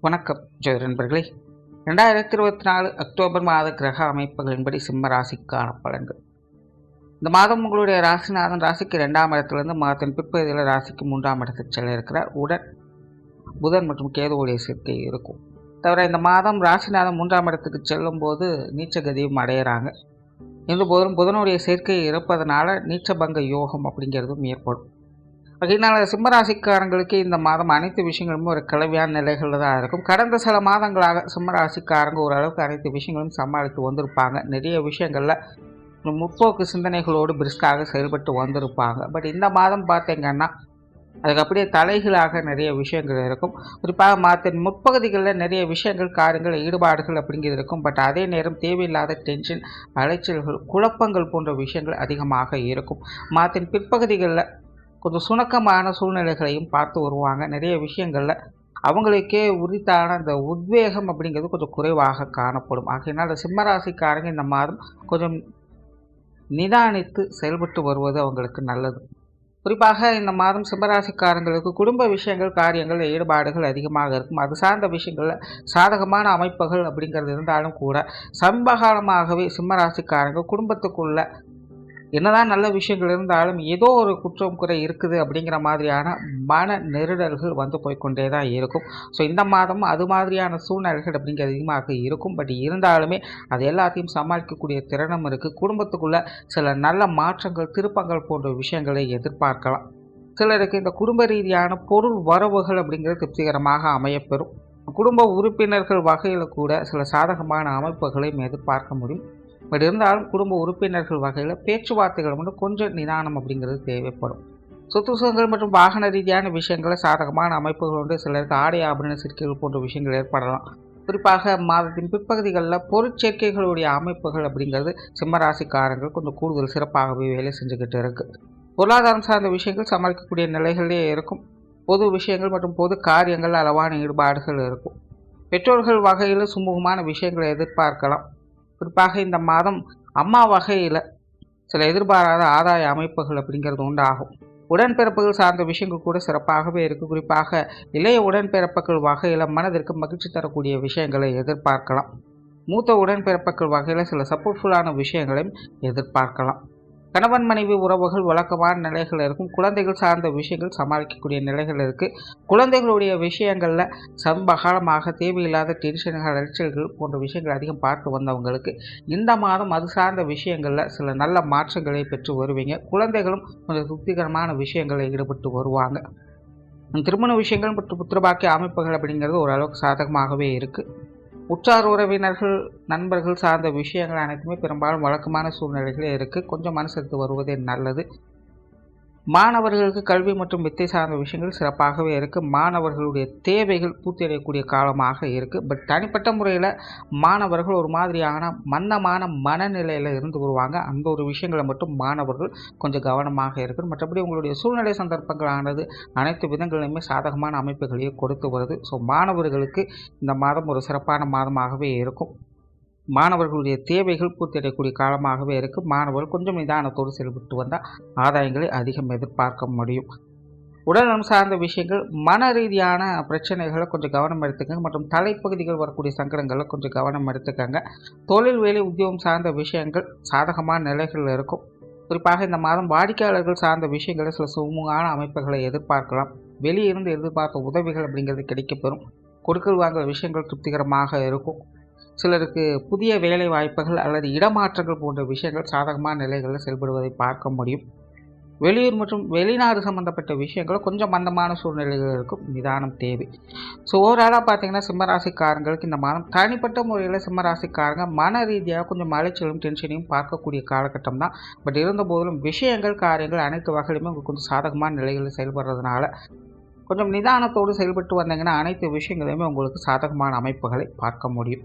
வணக்கம். ஜோதி நண்பர்களே ரெண்டாயிரத்தி இருபத்தி நாலு அக்டோபர் மாத கிரக அமைப்புகளின்படி சிம்ம ராசிக்கான பலன்கள். இந்த மாதம் உங்களுடைய ராசிநாதன் ராசிக்கு ரெண்டாம் இடத்துலேருந்து மாதத்தின் பிற்பகுதியில் ராசிக்கு மூன்றாம் இடத்துக்கு செல்ல இருக்கிறார். உடன் புதன் மற்றும் கேதுவுடைய சேர்க்கை இருக்கும். தவிர இந்த மாதம் ராசிநாதன் மூன்றாம் இடத்துக்கு செல்லும் போது நீச்சகதியும் அடையிறாங்க. இந்த போதும் புதனுடைய சேர்க்கை இருப்பதனால நீச்சபங்க யோகம் அப்படிங்கிறதும் ஏற்படும். அதனால் சிம்மராசிக்காரங்களுக்கு இந்த மாதம் அனைத்து விஷயங்களும் ஒரு கலவையான நிலைகளில் தான் இருக்கும். கடந்த சில மாதங்களாக சிம்மராசிக்காரங்க ஓரளவுக்கு அனைத்து விஷயங்களும் சமாளித்து வந்திருப்பாங்க. நிறைய விஷயங்களில் முற்போக்கு சிந்தனைகளோடு பிரிஸ்காக செயல்பட்டு வந்திருப்பாங்க. பட் இந்த மாதம் பார்த்தீங்கன்னா அதுக்கு அப்படியே தலைகளாக நிறைய விஷயங்கள் இருக்கும். குறிப்பாக மாத்தின் முற்பகுதிகளில் நிறைய விஷயங்கள் காரியங்கள் ஈடுபாடுகள் அப்படிங்கிறது இருக்கும். பட் அதே நேரம் தேவையில்லாத டென்ஷன் அலைச்சல்கள் குழப்பங்கள் போன்ற விஷயங்கள் அதிகமாக இருக்கும். மாத்தின் பிற்பகுதிகளில் கொஞ்சம் சுணக்கமான சூழ்நிலைகளையும் பார்த்து வருவாங்க. நிறைய விஷயங்களில் அவங்களுக்கே உரித்தான இந்த உத்வேகம் அப்படிங்கிறது கொஞ்சம் குறைவாக காணப்படும். ஆகையினால் சிம்மராசிக்காரங்க இந்த மாதம் கொஞ்சம் நிதானித்து செயல்பட்டு வருவது அவங்களுக்கு நல்லது. குறிப்பாக இந்த மாதம் சிம்மராசிக்காரங்களுக்கு குடும்ப விஷயங்கள் காரியங்கள் ஈடுபாடுகள் அதிகமாக இருக்கும். அது சார்ந்த விஷயங்களில் சாதகமான அமைப்புகள் அப்படிங்கிறது இருந்தாலும் கூட சமீபகாலமாகவே சிம்மராசிக்காரங்க குடும்பத்துக்குள்ள என்னதான் நல்ல விஷயங்கள் இருந்தாலும் ஏதோ ஒரு குற்றம் குறை இருக்குது அப்படிங்கிற மாதிரியான மன நெருடல்கள் வந்து போய்கொண்டே தான் இருக்கும். ஸோ இந்த மாதம் அது மாதிரியான சூழ்நிலைகள் அப்படிங்கிறது அதிகமாக இருக்கும். பட் இருந்தாலுமே அது எல்லாத்தையும் சமாளிக்கக்கூடிய திறனும் இருக்குது குடும்பத்துக்குள்ள சில நல்ல மாற்றங்கள் திருப்பங்கள் போன்ற விஷயங்களை எதிர்பார்க்கலாம். சிலருக்கு இந்த குடும்ப ரீதியான பொருள் வரவுகள் அப்படிங்கிறது திருப்திகரமாக அமையப்பெறும். குடும்ப உறுப்பினர்கள் வகையில் கூட சில சாதகமான அமைப்புகளையும் எதிர்பார்க்க முடியும். பட் இருந்தாலும் குடும்ப உறுப்பினர்கள் வகையில் பேச்சுவார்த்தைகள் மட்டும் கொஞ்சம் நிதானம் அப்படிங்கிறது தேவைப்படும். சொத்து சுகங்கள் மற்றும் வாகன ரீதியான விஷயங்களை சாதகமான அமைப்புகள் வந்து சிலருக்கு ஆடை ஆபரண சேர்க்கைகள் போன்ற விஷயங்கள் ஏற்படலாம். குறிப்பாக மாதத்தின் பிற்பகுதிகளில் பொருட்சேர்க்கைகளுடைய அமைப்புகள் அப்படிங்கிறது சிம்மராசிக்காரங்கள் கொஞ்சம் கூடுதல் சிறப்பாகவே வேலை செஞ்சுக்கிட்டு இருக்குது பொருளாதாரம் சார்ந்த விஷயங்கள் சமாளிக்கக்கூடிய நிலைகளே இருக்கும். பொது விஷயங்கள் மற்றும் பொது காரியங்கள் அளவான ஈடுபாடுகள் இருக்கும். பெற்றோர்கள் வகையில் சுமூகமான விஷயங்களை எதிர்பார்க்கலாம். குறிப்பாக இந்த மாதம் அம்மா வகையில் சில எதிர்பாராத ஆதாய அமைப்புகள் அப்படிங்கிறது உண்டாகும். உடன்பிறப்புகள் சார்ந்த விஷயங்கள் கூட சிறப்பாகவே இருக்குது குறிப்பாக இளைய உடன்பிறப்புகள் வகையில் மனதிற்கு மகிழ்ச்சி தரக்கூடிய விஷயங்களை எதிர்பார்க்கலாம். மூத்த உடன்பிறப்புகள் வகையில் சில சப்போர்ட்ஃபுல்லான விஷயங்களையும் எதிர்பார்க்கலாம். கணவன் மனைவி உறவுகள் வழக்கமான நிலைகள் இருக்கும். குழந்தைகள் சார்ந்த விஷயங்கள் சமாளிக்கக்கூடிய நிலைகள் இருக்குது குழந்தைகளுடைய விஷயங்களில் சம்பகாலமாக தேவையில்லாத டென்ஷன்கள் அலைச்சல்கள் போன்ற விஷயங்கள் அதிகம் பார்த்து வந்தவங்களுக்கு இந்த மாதம் அது சார்ந்த விஷயங்களில் சில நல்ல மாற்றங்களை பெற்று வருவீங்க. குழந்தைகளும் கொஞ்சம் திருப்திகரமான விஷயங்களில் ஈடுபட்டு வருவாங்க. திருமண விஷயங்கள் மற்றும் புத்திரபாக்கிய அமைப்புகள் அப்படிங்கிறது ஓரளவுக்கு சாதகமாகவே இருக்குது உற்றார் உறவினர்கள் நண்பர்கள் சார்ந்த விஷயங்கள் அனைத்துமே பெரும்பாலும் வழக்கமான சூழ்நிலைகளே இருக்குது கொஞ்சம் மனசுக்கு வருவதே நல்லது. மாணவர்களுக்கு கல்வி மற்றும் வித்தை சார்ந்த விஷயங்கள் சிறப்பாகவே இருக்குது மாணவர்களுடைய தேவைகள் பூர்த்தி காலமாக இருக்குது பட் தனிப்பட்ட முறையில் மாணவர்கள் ஒரு மாதிரியான மந்தமான மனநிலையில் இருந்து வருவாங்க. அந்த ஒரு விஷயங்களை மட்டும் மாணவர்கள் கொஞ்சம் கவனமாக இருக்கணும். மற்றபடி உங்களுடைய சூழ்நிலை சந்தர்ப்பங்களானது அனைத்து விதங்களிலுமே சாதகமான அமைப்புகளையே கொடுத்து வருது. ஸோ மாணவர்களுக்கு இந்த மாதம் ஒரு சிறப்பான மாதமாகவே இருக்கும். மாணவர்களுடைய தேவைகள் பூர்த்தியடையக்கூடிய காலமாகவே இருக்குது மாணவர்கள் கொஞ்சம் நிதானத்தோடு செயல்பட்டு வந்தால் ஆதாயங்களை அதிகம் எதிர்பார்க்க முடியும். உடல்நலம் சார்ந்த விஷயங்கள் மன ரீதியான பிரச்சனைகளை கொஞ்சம் கவனம் எடுத்துக்கங்க. மற்றும் தலைப்பகுதிகள் வரக்கூடிய சங்கடங்களை கொஞ்சம் கவனம் எடுத்துக்கங்க. தொழில் வேலை உத்தியோகம் சார்ந்த விஷயங்கள் சாதகமான நிலைகளில் இருக்கும். குறிப்பாக இந்த மாதம் வாடிக்கையாளர்கள் சார்ந்த விஷயங்களை சில சுமூகமான அமைப்புகளை எதிர்பார்க்கலாம். வெளியிருந்து எதிர்பார்த்த உதவிகள் அப்படிங்கிறது கிடைக்கப்பெறும். கொடுக்கல் வாங்கல் விஷயங்கள் திருப்திகரமாக இருக்கும். சிலருக்கு புதிய வேலை வாய்ப்புகள் அல்லது இடமாற்றங்கள் போன்ற விஷயங்கள் சாதகமான நிலைகளில் செயல்படுவதை பார்க்க முடியும். வெளியூர் மற்றும் வெளிநாடு சம்மந்தப்பட்ட விஷயங்கள் கொஞ்சம் மந்தமான சூழ்நிலைகள் இருக்கும் நிதானம் தேவை. ஸோ ஓவராலாக பார்த்தீங்கன்னா சிம்மராசிக்காரங்களுக்கு இந்த மாதம் தனிப்பட்ட முறையில் சிம்மராசிக்காரங்க மன ரீதியாக கொஞ்சம் மலைச்சலும் டென்ஷனையும் பார்க்கக்கூடிய காலகட்டம் தான். பட் இருந்தபோதிலும் விஷயங்கள் காரியங்கள் அனைத்து வகையிலுமே உங்களுக்கு கொஞ்சம் சாதகமான நிலைகளில் செயல்படுறதுனால கொஞ்சம் நிதானத்தோடு செயல்பட்டு வந்தீங்கன்னா அனைத்து விஷயங்களையுமே உங்களுக்கு சாதகமான அமைப்புகளை பார்க்க முடியும்.